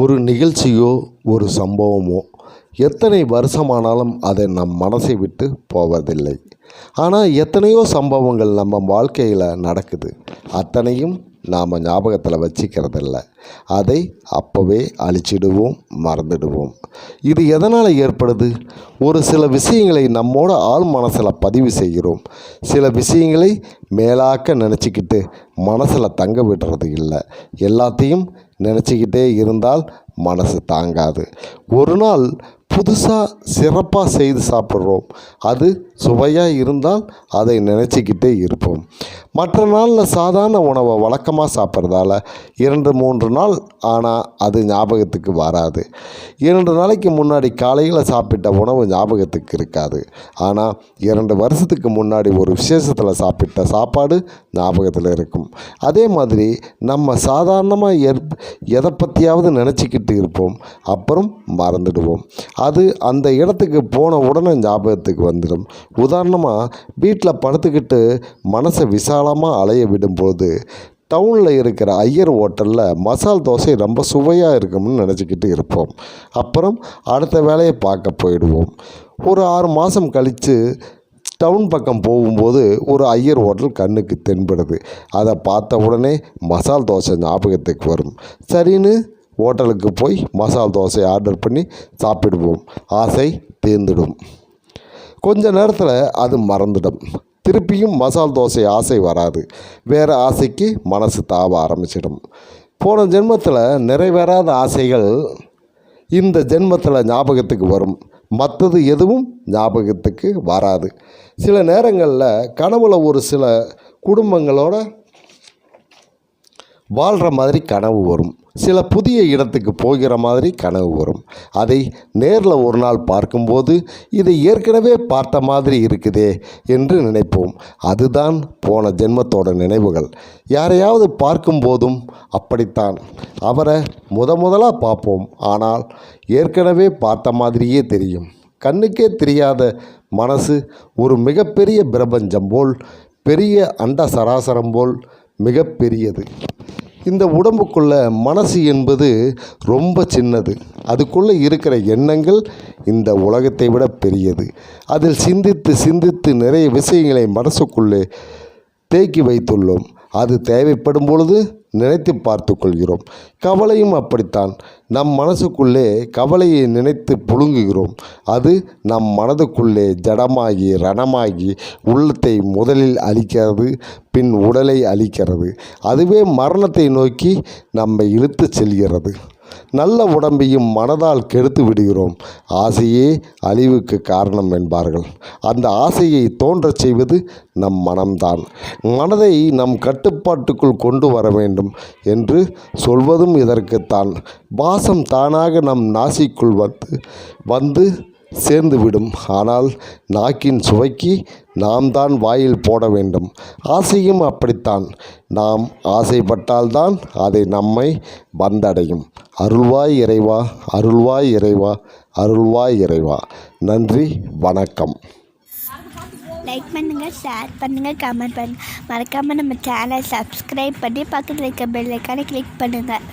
ஒரு நிகழ்ச்சியோ ஒரு சம்பவமோ எத்தனை வருஷமானாலும் அதை நம் மனசை விட்டு போவதில்லை. ஆனால் எத்தனையோ சம்பவங்கள் நம்ம வாழ்க்கையில் நடக்குது. அத்தனையும் நாம் ஞாபகத்தில் வச்சிக்கிறதில்ல. அதை அப்போவே அழிச்சிடுவோம் மறந்துடுவோம். இது எதனால் ஏற்படுது? ஒரு சில விஷயங்களை நம்மோட ஆள் மனசில் பதிவு செய்கிறோம். சில விஷயங்களை மேலாக்க நினச்சிக்கிட்டு மனசில் தங்க விடுறது இல்லை. எல்லாத்தையும் நினச்சிக்கிட்டே இருந்தால் மனசு தாங்காது. ஒரு நாள் புதுசாக சிறப்பாக செய்து சாப்பிட்றோம். அது சுவையாக இருந்தால் அதை நினச்சிக்கிட்டே இருப்போம். மற்ற நாளில் சாதாரண உணவை வழக்கமாக சாப்பிட்றதால இரண்டு மூன்று நாள் ஆனால் அது ஞாபகத்துக்கு வராது. இரண்டு நாளைக்கு முன்னாடி காலையில் சாப்பிட்ட உணவு ஞாபகத்துக்கு இருக்காது. ஆனால் இரண்டு வருஷத்துக்கு முன்னாடி ஒரு விசேஷத்தில் சாப்பிட்ட சாப்பாடு ஞாபகத்தில் இருக்கும். அதே மாதிரி நம்ம சாதாரணமாக எற் எதை பற்றியாவது நினச்சிக்கிட்டு இருப்போம். அப்புறம் மறந்துடுவோம். அது அந்த இடத்துக்கு போன உடனே ஞாபகத்துக்கு வந்துடும். உதாரணமாக வீட்டில் படுத்துக்கிட்டு மனசை விசாலமாக அலைய விடும்போது டவுனில் இருக்கிற ஐயர் ஹோட்டலில் மசால் தோசை ரொம்ப சுவையாக இருக்கும்னு நினச்சிக்கிட்டு இருப்போம். அப்புறம் அடுத்த வேலையை பார்க்க போயிடுவோம். ஒரு ஆறு மாதம் கழித்து டவுன் பக்கம் போகும்போது ஒரு ஐயர் ஹோட்டல் கண்ணுக்கு தென்படுது. அதை பார்த்த உடனே மசால் தோசை ஞாபகத்துக்கு வரும். சரின்னு ஹோட்டலுக்கு போய் மசால் தோசை ஆர்டர் பண்ணி சாப்பிடுவோம். ஆசை தீர்ந்துடும். கொஞ்ச நேரத்தில் அது மறந்துடும். திருப்பியும் மசால் தோசை ஆசை வராது. வேறு ஆசைக்கு மனசு தாவ ஆரம்பிச்சிடும். போன ஜென்மத்தில் நிறைவேறாத ஆசைகள் இந்த ஜென்மத்தில் ஞாபகத்துக்கு வரும். மற்றது எதுவும் ஞாபகத்துக்கு வராது. சில நேரங்களில் கனவுல ஒரு சில குடும்பங்களோட வாழ்கிற மாதிரி கனவு வரும். சில புதிய இடத்துக்கு போகிற மாதிரி கனவு வரும். அதை நேரில் ஒரு நாள் பார்க்கும்போது இதை ஏற்கனவே பார்த்த மாதிரி இருக்குதே என்று நினைப்போம். அதுதான் போன ஜென்மத்தோட நினைவுகள். யாரையாவது பார்க்கும்போதும் அப்படித்தான். அவரை முத முதலாக பார்ப்போம். ஆனால் ஏற்கனவே பார்த்த மாதிரியே தெரியும். கண்ணுக்கே தெரியாத மனசு ஒரு மிகப்பெரிய பிரபஞ்சம் போல் பெரிய அண்ட சராசரம் போல் மிகப்பெரியது. இந்த உடம்புக்குள்ள மனசு என்பது ரொம்ப சின்னது. அதுக்குள்ளே இருக்கிற எண்ணங்கள் இந்த உலகத்தை விட பெரியது. அதில் சிந்தித்து சிந்தித்து நிறைய விஷயங்களை மனசுக்குள்ளே தேக்கி வைத்துள்ளோம். அது தேவைப்படும் பொழுது நினைத்து பார்த்து கொள்கிறோம். கவலையும் அப்படித்தான். நம் மனசுக்குள்ளே கவலையை நினைத்து புழுங்குகிறோம். அது நம் மனதுக்குள்ளே ஜடமாகி ரணமாகி உள்ளத்தை முதலில் அழிக்கிறது பின் உடலை அழிக்கிறது. அதுவே மரணத்தை நோக்கி நம்மை இழுத்து செல்கிறது. நல்ல உடம்பையும் மனதால் கெடுத்து விடுகிறோம். ஆசையே அழிவுக்கு காரணம் என்பார்கள். அந்த ஆசையை தோன்றச் செய்வது நம் மனம்தான். மனதை நம் கட்டுப்பாட்டுக்குள் கொண்டு வர வேண்டும் என்று சொல்வதும் இதற்குத்தான். வாசம் தானாக நம் நாசிக்குள் வந்து வந்து சேர்ந்துவிடும். ஆனால் நாக்கின் சுவைக்கு நாம் தான் வாயில் போட வேண்டும். ஆசையும் அப்படித்தான். நாம் ஆசைப்பட்டால்தான் அதை நம்மை வந்தடையும். அருள்வாய் இறைவா அருள்வாய் இறைவா அருள்வாய் இறைவா. நன்றி வணக்கம். லைக் பண்ணுங்கள் ஷேர் பண்ணுங்கள் கமெண்ட் பண்ணுங்கள் மறக்காமல் நம்ம சேனலை சப்ஸ்கிரைப் பண்ணி பக்கத்தில் இருக்க பெல் ஐக்கானை கிளிக் பண்ணுங்கள்